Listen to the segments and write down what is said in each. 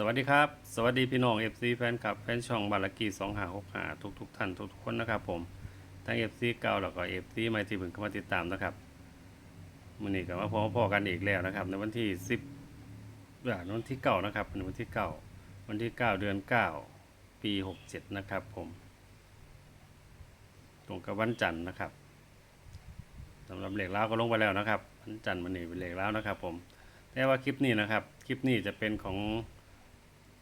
สวัสดีครับ สวัสดีพี่น้อง FC แฟนคลับแฟนช่องบาลากีสองหาหกหาทุกทุกท่านทุกทุกคนนะครับผมทั้ง FC เก่าแล้วก็ FC ใหม่ที่เพิ่งเข้ามาติดตามนะครับมื้อนี้ก็มาพบพ่อกันอีกแล้วนะครับ ในวันที่10อ่าวันที่เก้านะครับในวันที่เก้าวันที่9เดือน9ปี67นะครับผมตรงกับวันจันทร์นะครับสำหรับเหล็กล้าก็ลงไปแล้วนะครับวันจันทร์มันนี่เป็นเหล็กล้านะครับ ผมแต่ว่าคลิปนี้นะครับ คลิปนี้จะเป็นของ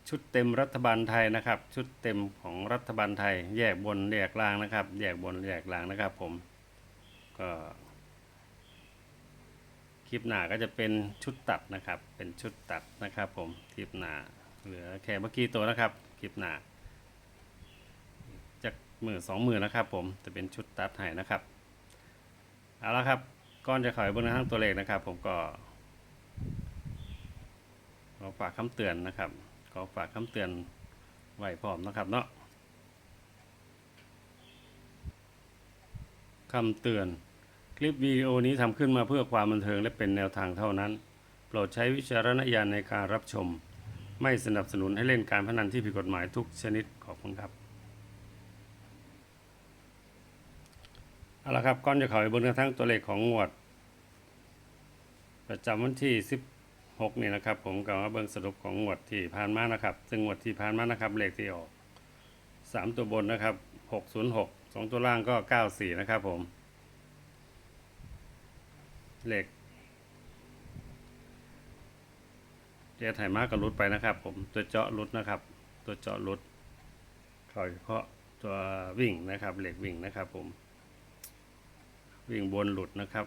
ชุดเต็มรัฐบาลไทยนะครับ ชุดเต็มของรัฐบาลไทย แยกบนแยกล่างนะครับ แยกบนแยกล่างนะครับ ผมก็คลิปหน้าก็จะเป็นชุดตัดนะครับ เป็นชุดตัดนะครับ ผมคลิปหน้าเหลือแค่เมื่อกี้ตัวนะครับคลิปหน้าจากมือสองมือนะครับ ผมจะเป็นชุดตัดให้นะครับเอาละครับก่อนจะขอยบนทั้งตัวเลขนะครับ ผมก็ขอฝากคำเตือนนะครับ อฝากคำเตือนไว้พร้อมนะครับเนาะคำเตือน คลิปวิดีโอนี้ทำขึ้นมาเพื่อความบันเทิงและเป็นแนวทางเท่านั้น โปรดใช้วิจารณญาณในการรับชม ไม่สนับสนุนให้เล่นการพนันที่ผิดกฎหมายทุกชนิดขอบคุณครับเอาละครับก่อนจะเข้าไปบนกระทั่งตัวเลขของงวด ประจำวันที่ 6นี่นะครับ ผมก็มาเบิ่งสรุปของงวดที่ผ่านมานะครับ ซึ่งงวดที่ผ่านมานะครับเลขที่ออก 3 ตัวบนนะครับ 606 2 ตัวล่างก็ 94 นะครับผมเลขเจ๊ไถมากกับรุดไปนะครับ ผมตัวเจาะรุดนะครับ ตัวเจาะรุดเขาเพาะตัววิ่งนะครับเหล็กวิ่งนะครับผม วิ่งบนหลุดนะครับ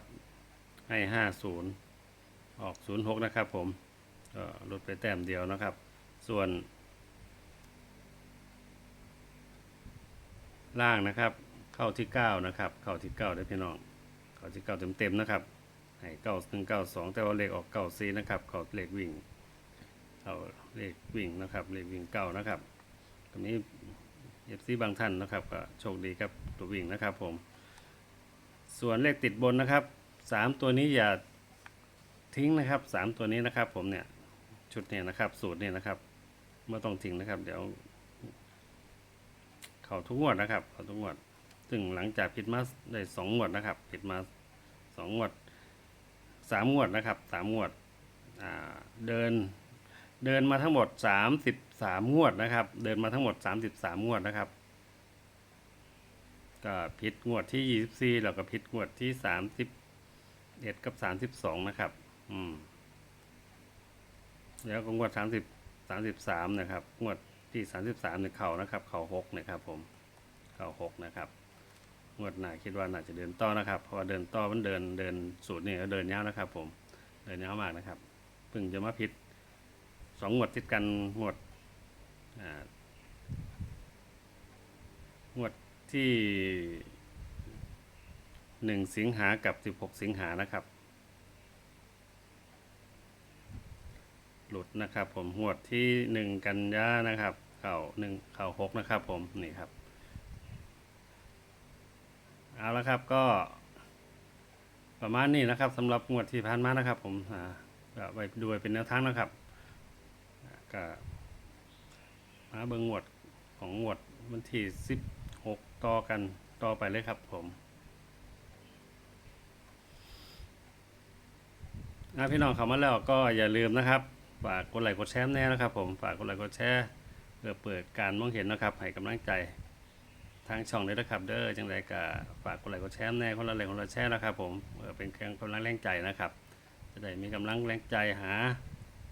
ให้50 ออก 06 นะครับผมก็ลดไปแต้มเดียวนะครับ ส่วน ล่างนะครับ เข้าที่ 9 นะครับ เข้าที่ 9 ได้พี่น้อง เข้าที่ 9 เต็มๆนะครับ ให้เก้าหนึ่งเก้าสองแต่ว่าเลขออกเก้าซีนะครับ เขาเลขวิ่ง เขาเลขวิ่งนะครับ เลขวิ่งเก้านะครับตรงนี้เอฟซีบางท่านนะครับก็โชคดีครับตัววิ่งนะครับผม ส่วนเลขติดบนนะครับสามตัวนี้อย่า ทิ้งนะครับสามตัวนี้นะครับ ผมเนี่ยชุดเนี่ยนะครับ สูตรเนี่ยนะครับไม่ต้องทิ้งนะครับ เดี๋ยวเขาทุกงวดนะครับเขาทุกงวด ซึ่งหลังจากผิดมาได้สองงวดนะครับผิดมาสองงวดสามงวดนะครับสามงวดเดินเดินมาทั้งหมดสามสิบสามงวดนะครับ เดินมาทั้งหมดสามสิบสามงวดนะครับ ก็ผิดงวดที่ยี่สิบสี่แล้วก็ผิดงวดที่สามสิบเอ็ดกับสามสิบสองนะครับ อืม แล้วก็งวดสามสิบสามสิบสามนะครับ งวดที่สามสิบสามเนี่ยเข่านะครับ เข่าหกนะครับผม เข่าหกนะครับ งวดหน้าคิดว่าน่าจะเดินต่อนะครับ เพราะว่าเดินต่อมันเดินเดินสูตรนี่ก็เดินยาวนะครับ ผม เดินยาวมากนะครับ เพิ่งจะมาผิดสองงวดติดกันงวดงวดที่หนึ่งสิงหากับสิบหกสิงหานะครับ หลุดนะครับ ผมงวดที่หนึ่งกันยานะครับ เข่าหนึ่งเข่าหกนะครับ ผมนี่ครับ เอาละครับก็ ประมาณนี้นะครับสำหรับงวดที่ผ่านมานะครับ ผมอ่าไปดูไว้เป็นแนวทางนะครับก็มาเบิงงวดของงวดวันที่สิบหกต่อกันต่อไปเลยครับ ผมอ่าพี่น้องเข้ามาแล้วก็อย่าลืมนะครับ ฝากกดไลค์กดแชร์แน่นะครับ ผมฝากกดไลค์กดแชร์เพื่อเปิดการมองเห็นนะครับให้กำลังใจทางช่องเลยนะครับเด้อจังไรก็ฝากกดไลค์กดแชร์แน่คนละไลค์คนละแชร์นะครับ ผมเป็นเครื่องกำลังแรงใจนะครับ จะได้มีกำลังแรงใจหา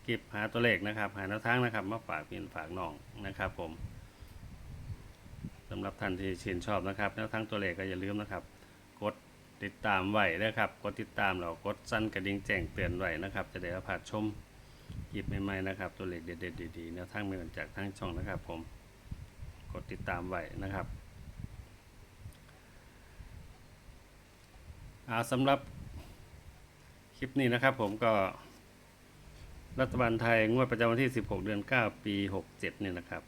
เก็บหาตัวเลขนะครับ หาแนวทางนะครับมาฝากพี่ฝากน้องนะครับ ผมสำหรับท่านที่ชื่นชอบนะครับแนวทางตัวเลขก็อย่าลืมนะครับ กดติดตามไว้นะครับ กดติดตามแล้วกดสั้นกระดิ่งแจ้งเตือนไว้นะครับ จะได้รับผ่านชม ลิปใหม่ๆนะครับ ตัวเลขเด็ดๆดีๆแนวทางใหม่ๆจากทางช่องนะครับ ผม กดติดตามไว้นะครับอาสำหรับคลิปนี้นะครับ ผมก็รัฐบาลไทยงวดประจำวันที่ 16 เดือน 9 ปี 67 เนี่ยนะครับ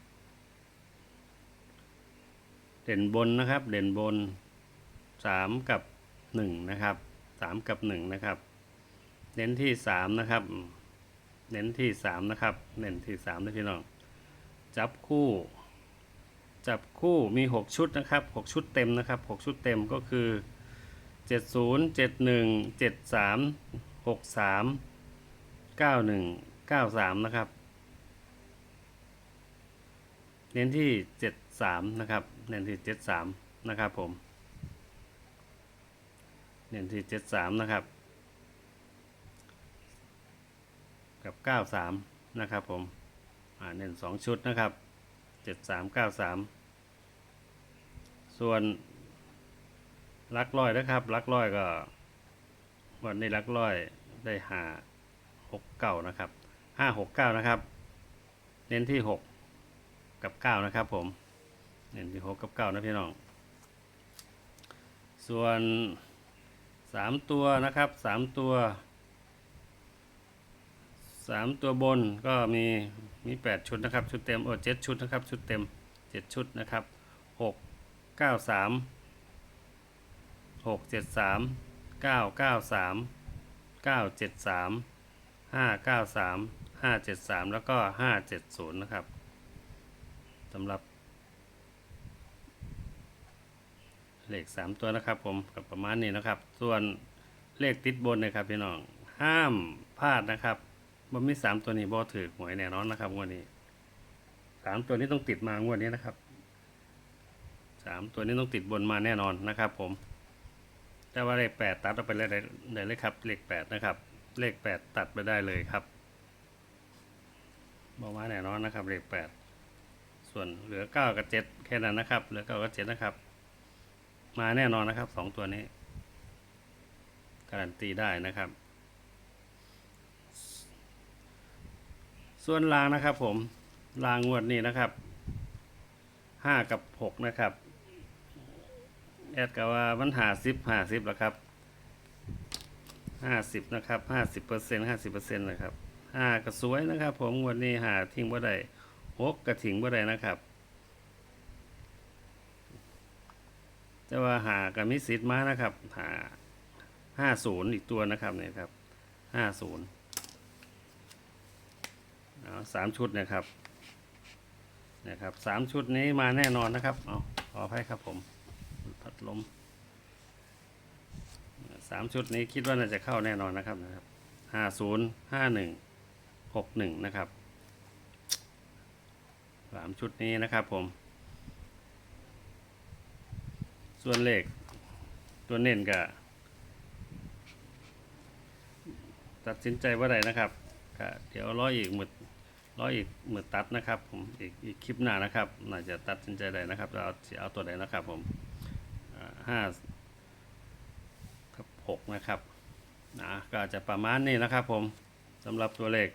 เด่นบนนะครับ เด่นบน 3 กับ 1 นะครับ 3 กับ 1 นะครับ เน้นที่ 3 นะครับ เน้นที่สามนะครับ เน้นที่สามนะพี่น้อง จับคู่ จับคู่มีหกชุดนะครับหกชุดเต็มนะครับหกชุดเต็มก็คือเจ็ดศูนย์เจ็ดหนึ่งเจ็ดสามหกสามเก้าหนึ่งเก้าสามนะครับ เน้นที่เจ็ดสามนะครับ เน้นที่เจ็ดสามนะครับผม เน้นที่เจ็ดสามนะครับ กับเก้าสามนะครับผมอ่าเน้นสองชุดนะครับเจ็ดสามเก้าสามส่วนลักร้อยนะครับลักร้อยก็วันนี้ลักร้อยได้หาหกเก้านะครับห้าหกเก้านะครับ เน้นที่หกกับเก้านะครับผม เน้นที่หกกับเก้านะพี่น้อง ส่วนสามตัวนะครับสามตัว สามตัวบนก็มีมีแปดชุดนะครับ ชุดเต็มโอ้เจ็ดชุดนะครับ ชุดเต็มเจ็ดชุดนะครับหกเก้าสามหกเจ็ดสามเก้าเก้าสามเก้าเจ็ดสามห้าเก้าสามห้าเจ็ดสามแล้วก็ห้าเจ็ดศูนย์นะครับสำหรับเลขสามตัวนะครับผมกับประมาณนี้นะครับ ส่วนเลขติดบนนะครับพี่น้องห้ามพลาดนะครับ บ่มีสามตัวนี้บ่ถือหวยแน่นอนนะครับงวดนี้สามตัวนี้ต้องติดมางวดนี้นะครับสามตัวนี้ต้องติดบนมาแน่นอนนะครับ ผม แต่ว่าเลขแปดตัดออกไปเลยได้ได้เลยครับ เลขแปดนะครับ เลขแปดตัดไปได้เลยครับบอกมาแน่นอนนะครับ เลขแปดส่วนเหลือเก้ากับเจ็ดแค่นั้นนะครับ เหลือเก้ากับเจ็ดนะครับ มาแน่นอนนะครับสองตัวนี้การันตีได้นะครับ ส่วนรางนะครับ ผมรางงวดนี้นะครับห้ากับหกนะครับแอดกับว่ามันหาสิบหาสิบแล้วครับห้าสิบนะครับห้าสิบเปอร์เซ็นต์ห้าสิบเปอร์เซ็นต์นะครับห้าก็สวยนะครับ ผมงวันนี้หาทิ้งบ่ได้หกก็ทิ้งบ่ได้นะครับ แต่ว่าหากับมิสิทธิ์มานะครับหาห้าศูนย์อีกตัวนะครับเนี่ยครับห้าศูนย์ สามชุดนะครับนะครับสามชุดนี้มาแน่นอนนะครับเอาขออภัยครับผมพัดลมสามชุดนี้คิดว่าน่าจะเข้าแน่นอนนะครับนะครับห้าศูนย์ห้าหนึ่งหกหนึ่งนะครับสามชุดนี้นะครับผม ส่วนเลขตัวเน้นก็ตัดสินใจว่าใดนะครับก็เดี๋ยวรออีกหมืด รออีกมืดตัดนะครับผมอีกอีกคลิปหน้านะครับน่าจะตัดสินใจได้นะครับเราจะเอาตัวใดนะครับผมห้ากับหกนะครับนะก็จะประมาณนี้นะครับผมสำหรับตัวเลข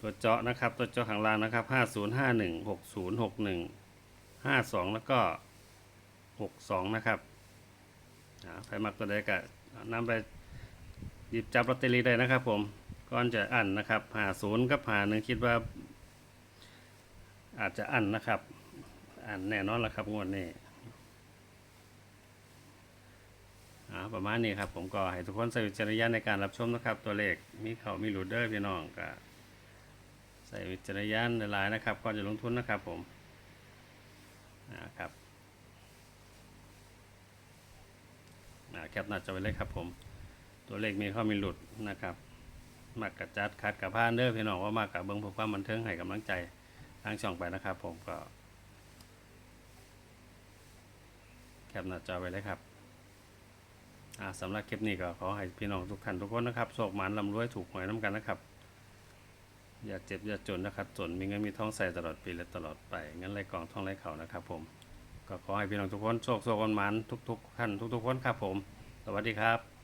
ตัวเจาะนะครับตัวเจาะข้างล่างนะครับห้าศูนย์ห้าหนึ่งหกศูนย์หกหนึ่งห้าสองแล้วก็หกสองนะครับอ่าใครมักตัวใดก็นำไปหยิบจับลอตเตอรี่ได้นะครับผม ก่อนจะอันนะครับหาศูนย์กับหาหนึ่งคิดว่า อาจจะอันนะครับ อันแน่นอนแล้วครับงวดนี้อ่าประมาณนี้ครับ ผมก็ให้ทุกคนใส่วิจารณญาณในการรับชมนะครับ ตัวเลขมีเขามีหลุดเดอร์พี่น้องก็ใส่วิจารณญาณหลายๆนะครับ ก่อนจะลงทุนนะครับผมนะครับอ่าแคปหน้าจอไว้เลยครับผม ตัวเลขมีเข้ามีหลุดนะครับ มากกระจัดคัดกับพานเด้อพี่น้องว่ามากกับเบิ้งเพื่อความบันเทิงให้กำลังใจทางช่องไปนะครับ ผมก็แคปหน้าจอไว้เลยครับสำหรับคลิปนี้ก็ขอให้พี่น้องทุกท่านทุกคนนะครับโชคหมานลำรวยถูกหวยน้ำกันนะครับ อย่าเจ็บอย่าจนนะครับจนมีเงินมีทองใส่ตลอดปีและตลอดไปงั้นไรกองทองไรเขานะครับ ผม ก็ขอให้พี่น้องทุกคนโชคโชควันมันทุก ๆ ท่านทุก ๆ คนครับผม สวัสดีครับ